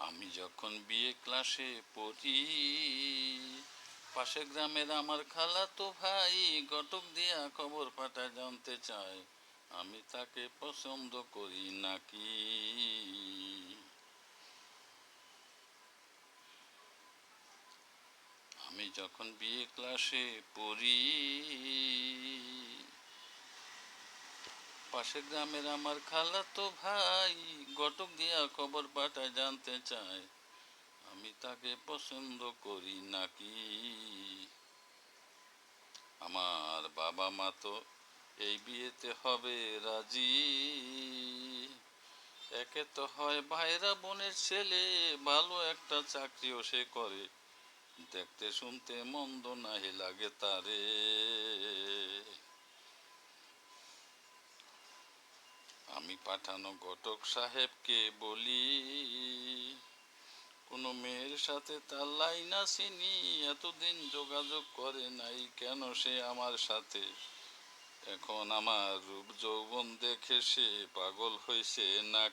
আমি যখন বিয়ে ক্লাসে পড়ি পাশে গ্রামের আমার খালা তো ভাই ঘটক দিয়া খবর পাঠা জানতে চায়। আমি তাকে পছন্দ করি নাকি? আমি যখন বিয়ে ক্লাসে পড়ি পাশে গ্রামের আমার খালা তো ভাই ঘটক দিয়া খবর পাঠায়, জানতে চায়, আমি তাকে পছন্দ করি নাকি? আমার বাবা মা তো এই বিয়েতে হবে, রাজি। একে তো হয় ভাইরা বোনের ছেলে, ভালো একটা চাকরিও সে করে। দেখতে শুনতে মন্দ নাহি লাগে তারে। আমি পাঠানো ঘটক সাহেবকে বলি, কোনো মেয়ের সাথে তার লাইন আসেনি, এতদিন যোগাযোগ করে নাই, কেন সে আমার সাথে? এখন আমার রূপ যৌবন দেখে সে পাগল হয়েছে, না